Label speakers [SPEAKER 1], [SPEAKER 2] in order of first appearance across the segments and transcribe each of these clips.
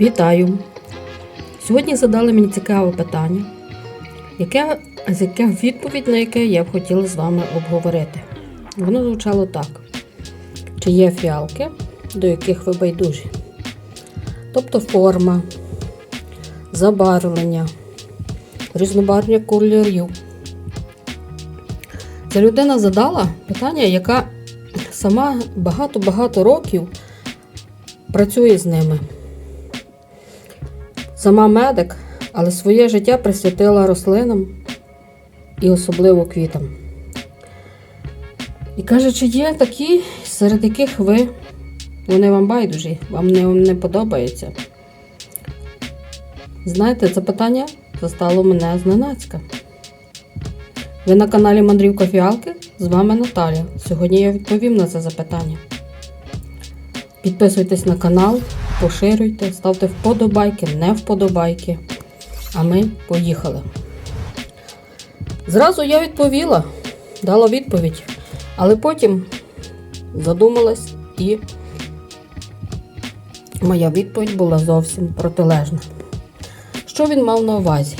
[SPEAKER 1] Вітаю! Сьогодні задали мені цікаве питання, яке, яке відповідь на яке я б хотіла з вами обговорити. Воно звучало так: чи є фіалки, до яких ви байдужі? Тобто форма, забарвлення, різнобарвлення кольорів. Ця людина задала питання, яка сама багато-багато років працює з ними. Сама медик, але своє життя присвятила рослинам і особливо квітам. І каже, чи є такі, серед яких ви, вони вам байдужі, вам не, не подобаються. Знаєте, це питання застало мене зненацька. Ви на каналі Мандрівка Фіалки? З вами Наталя. Сьогодні я відповім на це запитання. Підписуйтесь на канал, поширюйте, ставте вподобайки, не вподобайки. А ми поїхали. Зразу я відповіла, дала відповідь, але потім задумалась і моя відповідь була зовсім протилежна. Що він мав на увазі?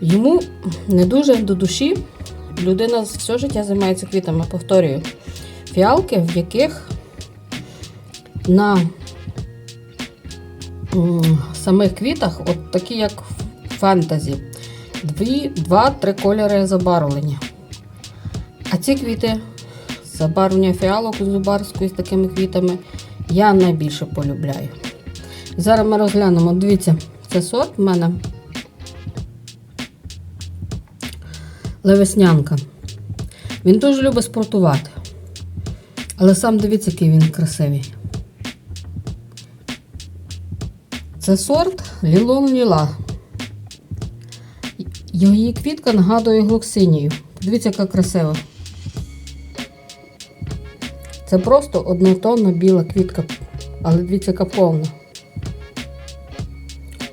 [SPEAKER 1] Йому не дуже до душі людина все життя займається квітами, повторюю. Фіалки, в яких на самих квітах, от такі як фентезі, два-три кольори забарвлення. А ці квіти, забарвлення фіалок зубарської з такими квітами, я найбільше полюбляю. Зараз ми розглянемо, дивіться, це сорт в мене Левеснянка. Він дуже любить спортувати. Але сам дивіться, який він красивий. Це сорт Лілон Ліла. Її квітка нагадує глоксинію. Подивіться, яка красива. Це просто однотонна біла квітка, але дивіться, яка повна.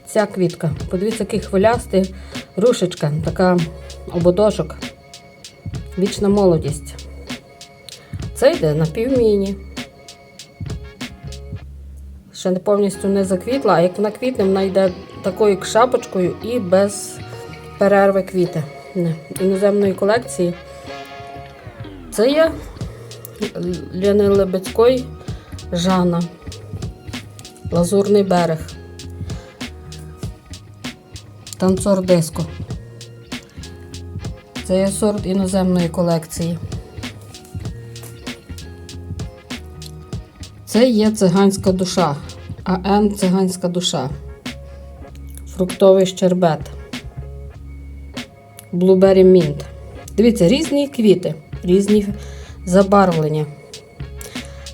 [SPEAKER 1] Ця квітка. Подивіться, який хвилястий рушечка, така ободочок. Вічна молодість. Це йде на півміні. Ще повністю не заквітла, а як вона квітне, вона йде такою шапочкою і без перерви квіти іноземної колекції. Це є Ліни Лебедської Жана. Лазурний берег. Танцор диско. Це є сорт іноземної колекції. Це є циганська душа. АН циганська душа. Фруктовий щербет. Блубері мінт. Дивіться, різні квіти, різні забарвлення.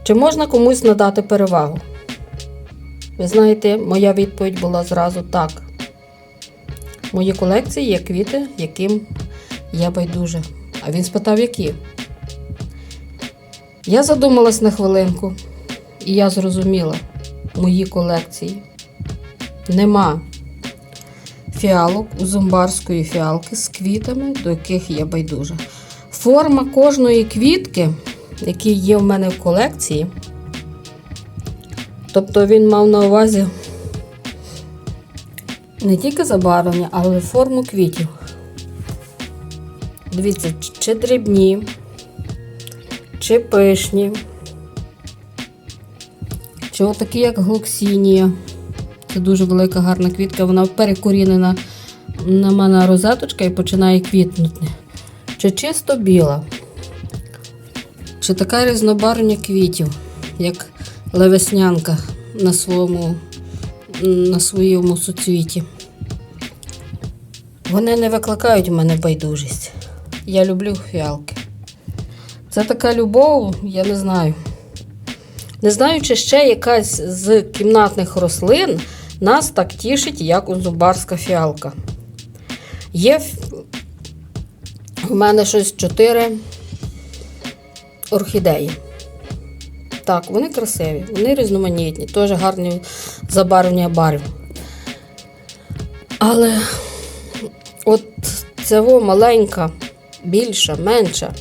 [SPEAKER 1] Чи можна комусь надати перевагу? Ви знаєте, моя відповідь була зразу так. В моїй колекції є квіти, яким я байдуже. А він спитав, які. Я задумалась на хвилинку, і я зрозуміла, моїй колекції нема фіалок у зомбарської фіалки з квітами, до яких я байдужа. Форма кожної квітки, які є в мене в колекції, тобто він мав на увазі не тільки забарвлення, але форму квітів. Дивіться, чи дрібні, чи пишні, чи отакі, як глоксінія. Це дуже велика гарна квітка, вона перекорінена на мене розеточка і починає квітнути. Чи чисто біла, чи така різнобарвня квітів, як левеснянка на своєму, на своєму суцвіті. Вони не викликають у мене байдужість. Я люблю фіалки. Це така любов, я не знаю. Не знаю, чи ще якась з кімнатних рослин нас так тішить, як зубарська фіалка. Є в мене щось чотири орхідеї. Так, вони красиві, вони різноманітні, теж гарні забарвлення барв. Але от цього маленька, більша, менша,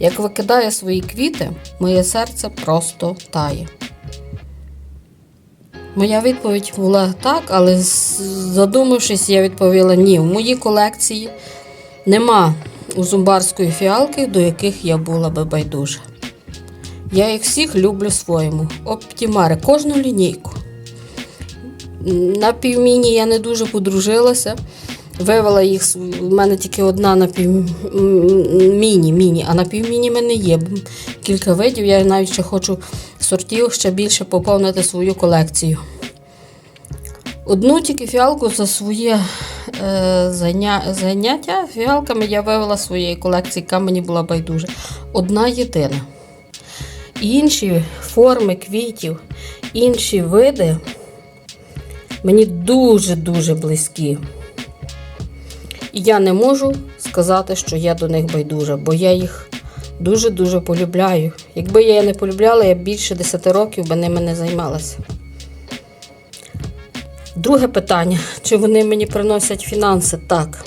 [SPEAKER 1] як викидає свої квіти, моє серце просто тає. Моя відповідь була так, але задумавшись, я відповіла ні. В моїй колекції нема у зумбарської фіалки, до яких я була би байдужа. Я їх всіх люблю своєму. Оптімари, кожну лінійку. На півміні я не дуже подружилася. Вивела їх, в мене тільки одна на півміні, міні, а на півміні в мене є кілька видів. Я навіть ще хочу сортів ще більше поповнити свою колекцію. Одну тільки фіалку за своє е, заня- заняття фіалками я вивела своєї колекції, яка мені була байдужа. Одна єдина. Інші форми квітів, інші види мені дуже-дуже близькі. І я не можу сказати, що я до них байдужа, бо я їх дуже-дуже полюбляю. Якби я їх не полюбляла, я більше 10 років би ними не займалася. Друге питання: чи вони мені приносять фінанси? Так.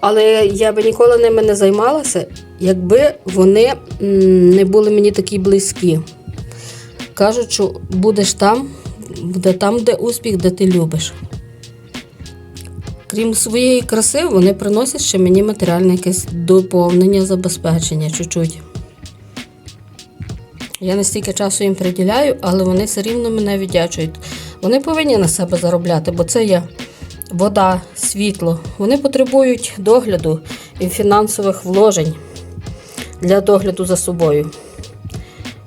[SPEAKER 1] Але я би ніколи ними не займалася, якби вони не були мені такі близькі. Кажуть, що будеш там, буде там, де успіх, де ти любиш. Крім своєї краси, вони приносять ще мені матеріальне якесь доповнення, забезпечення чуть-чуть. Я не стільки часу їм приділяю, але вони все рівно мене віддячують. Вони повинні на себе заробляти, бо це є вода, світло. Вони потребують догляду і фінансових вложень для догляду за собою.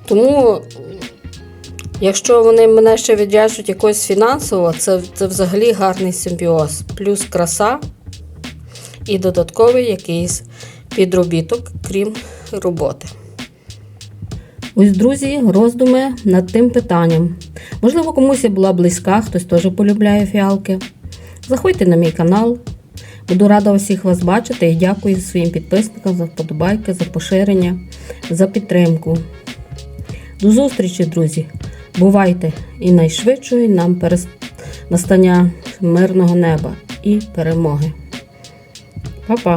[SPEAKER 1] Тому, якщо вони мене ще віддячують якось фінансово, це, це взагалі гарний симбіоз. Плюс краса і додатковий якийсь підробіток, крім роботи. Ось, друзі, роздуми над тим питанням. Можливо, комусь я була близька, хтось теж полюбляє фіалки. Заходьте на мій канал. Буду рада усіх вас бачити і дякую своїм підписникам за вподобайки, за поширення, за підтримку. До зустрічі, друзі! Бувайте і найшвидшої нам перес... настання мирного неба і перемоги. Па-па!